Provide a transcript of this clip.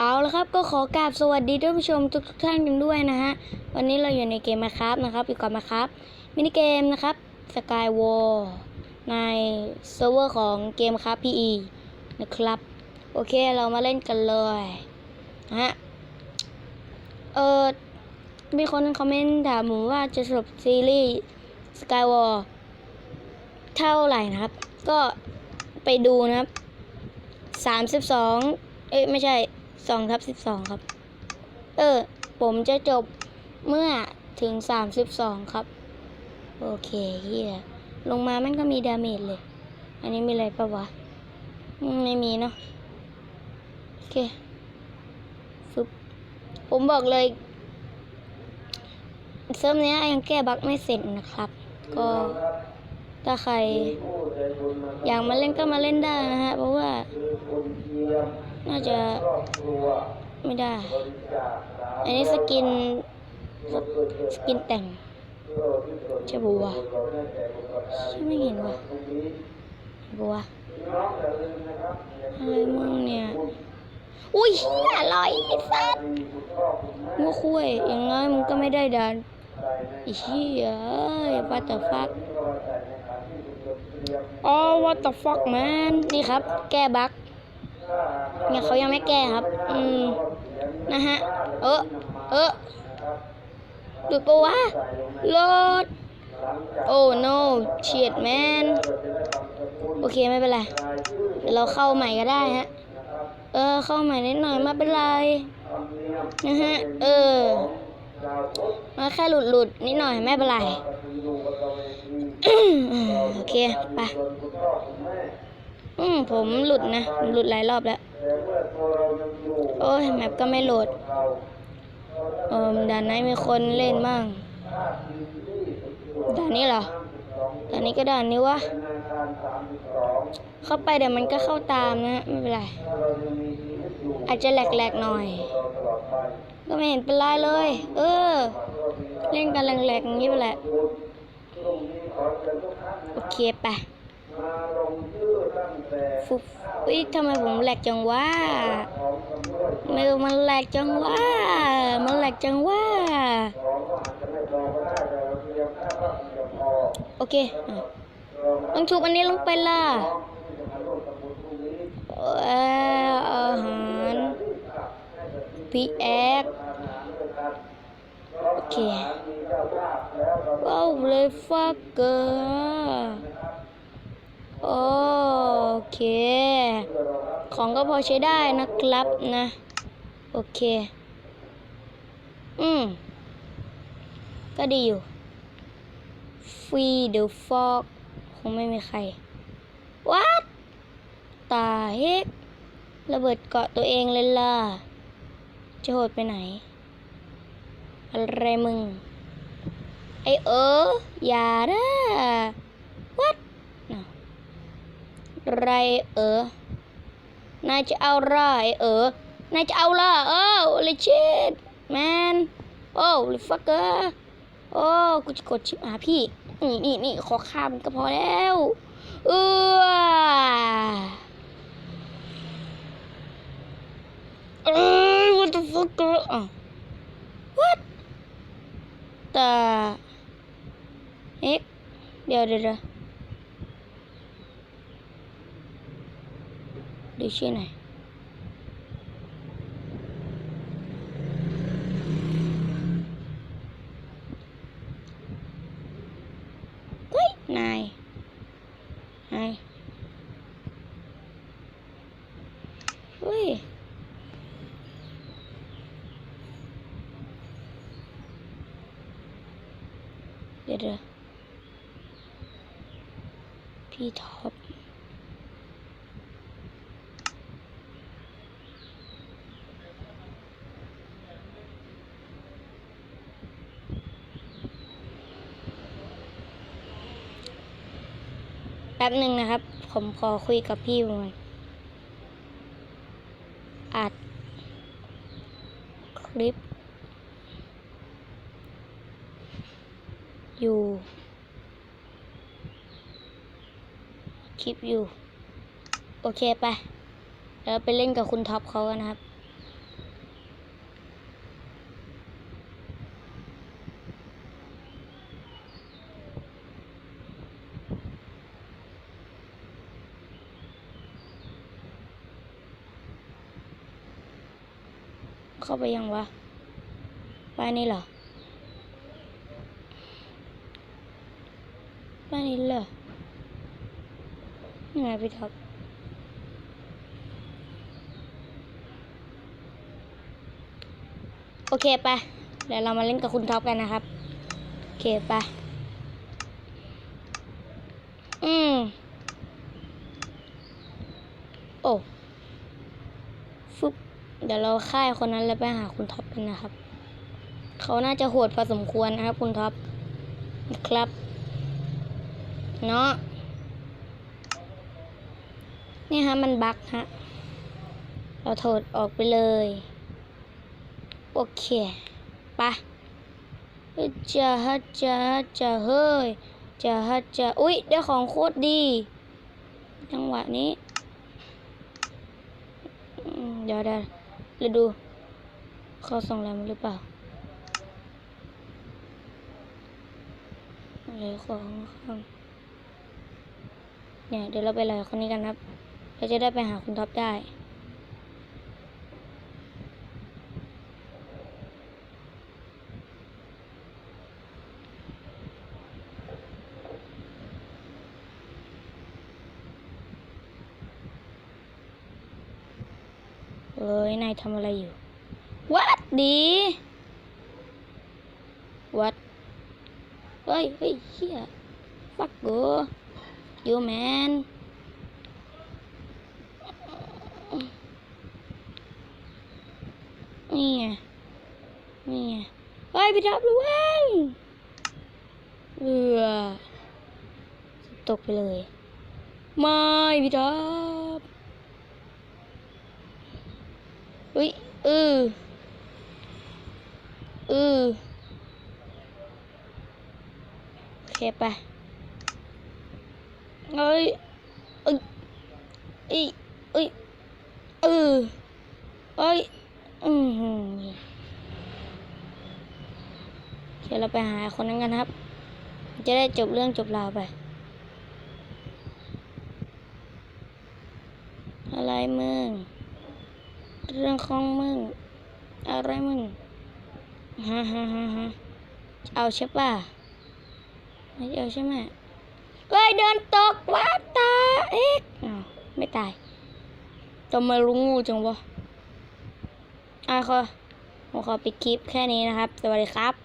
เอาละครับก็ขอกราบสวัสดีท่านผู้ชมทุกทท่านกันด้วยนะฮะ วันนี้เราอยู่ในเกมมาครับนะครับอยู่กับมาครับมินิเกมนะครับสกายวอลในเซิร์ฟเวอร์ของเกมครับ PE นะครับ โอเคเรามาเล่นกันเลยนะฮะ เออมีคนคอมเมนต์ถามผมว่าจะจบซีรีส์สกายวอลเท่าไหร่นะครับ ก็ไปดูนะครับสามสิบสองเอ้ยไม่ใช่ สองทับสิบสองครับ เออ ผมจะจบเมื่อถึงสามสิบสองครับ โอเคเฮียลงมามันก็มีดาเมจเลย อันนี้มีอะไรปะวะ ไม่มีเนาะ โอเคฟึบผมบอกเลยเซิร์ฟเนี้ยยังแก้บั๊กไม่เสร็จนะครับ ก็ถ้าใคร อยากมาเล่นก็มาเล่นได้นะฮะ เพราะว่า น่าจะไม่ได้ อันนี้สกิน สกินแต่งใช่บัวะใช่ไม่เห็นวะบัวะอะไรมึงเนี่ย อุ้ยเฮียอร่อยไอ้สัสงัวคุยอย่างน้อยมึงก็ไม่ได้ดันไอ้เฮียเอ้ย what the fuck อ๋อ what the fuck man นี่ครับ แก้บั๊ก เนี่ยเขายังไม่แก้ครับ อืม นะฮะ เออเออดูปะวะรถโอ้ no shit man โอเคไม่เป็นไรเดี๋ยวเราเข้าใหม่ก็ได้ฮะ เออ เข้าใหม่นิดหน่อยไม่เป็นไร นะฮะ เออมาแค่หลุดหลุดๆนิดหน่อยไม่เป็นไร โอเค ไป อืมผมหลุดนะผมหลุดหลายรอบแล้ว โอ้ยแมปก็ไม่โหลด เออด่านไหนมีคนเล่นบ้างด่านนี้เหรอด่านนี้ก็ด่านนี้วะ เข้าไปเดี๋ยวมันก็เข้าตามนะไม่เป็นไร อาจจะแหลกๆหน่อย ก็ไม่เห็นเป็นไรเลย เออ เล่นกันแหลกๆอย่างนี้ไปแหละ โอเคไป ฟุบอุ้ยทำไมผมแหลกจังวะไม่มันแหลกจังวะมันแหลกจังวะโอเคอะต้องชุบอันนี้ลงไปล่ะเอ่ออาหารพีแอคโอเคว้าวเลยฟักเกอร์ โอเค ของก็พอใช้ได้นะครับนะ โอเค อืม ก็ดีอยู่ฟรีเดอะฟอกคงไม่มีใครวัดตาเฮกระเบิดเกาะตัวเองเลยล่ะ จะโหดไปไหน อะไรมึง ไอเอออย่านะวัด ไรเออ นายจะเอาไอเออ นายจะเอาล่ะเออเลชิดแมนโอ้ลิฟักเกอร์โอ้กูจะกดชิปหาพี่ นี่นี่นี่ขอข้ามก็พอแล้วเออเอ้ย what the fuck อะ what แต่เอ็กเดี๋ยวเดี๋ยว เดี๋ยวดูชื่อหน่อยเฮ้ย นาย นาย เฮ้ย เดี๋ยวเดี๋ยวพี่ท็อ ปแป๊บหนึ่งนะครับ ผมขอคุยกับพี่มันอัดคลิป อยู่ คลิปอยู่ โอเคไป แล้วไปเล่นกับคุณท็อปเขากันนะครับ เข้าไปยังวะบ้านนี้เหรอบ้านนี้เหรอยังไงพี่ท็อปโอเคไป เดี๋ยวเรามาเล่นกับคุณท็อปกันนะครับ โอเคไป อืม โอ้ เดี๋ยวเราค่ายคนนั้นแล้วไปหาคุณท็อปกันนะครับ เขาน่าจะโหดพอสมควรนะครับคุณท็อปนะครับ เนาะนี่ฮะมันบั๊กฮะเราโทษออกไปเลย โอเคไปะจะฮัจะฮัจะเฮ้ยจะฮัจะอุ๊ย ได้ของโคตรดี จังหวะนี้เดี๋ยวเดี๋ยว เราดูเขาส่งอะไรมาหรือเปล่าอะไรของข้าเนี่ยเดี๋ยวเราไปลอยคนนี้กันครับ เราจะได้ไปหาคุณท็อปได้ เอ้ยนายทำอะไรอยู่ วัดดี วัดเฮ้ยเฮ้ยเฮียฟักโกยูแมนนี่ไง นี่ไงเฮ้ยพี่ทับระวังเอือตกไปเลย ไม่พี่ทับ อุ้ยเออเออโอเคไปเอ้ยเอ้ยเอ้ยเอ้ยเออเอ้ยอืมหืมโอเคเราไปหาคนนั้นกันครับ จะได้จบเรื่องจบราวไป อะไรมึง เรื่องของมึง อะไรมึงฮ่าฮ่าฮ่าฮ่าเอาใช่ป่ะไม่เอาใช่ไหมเฮ้ยเดินตกว่าตาเอ๊ะไม่ตายทำไมรู้งูจังวะอะขอผมขอปิดคลิปแค่นี้นะครับ สวัสดีครับ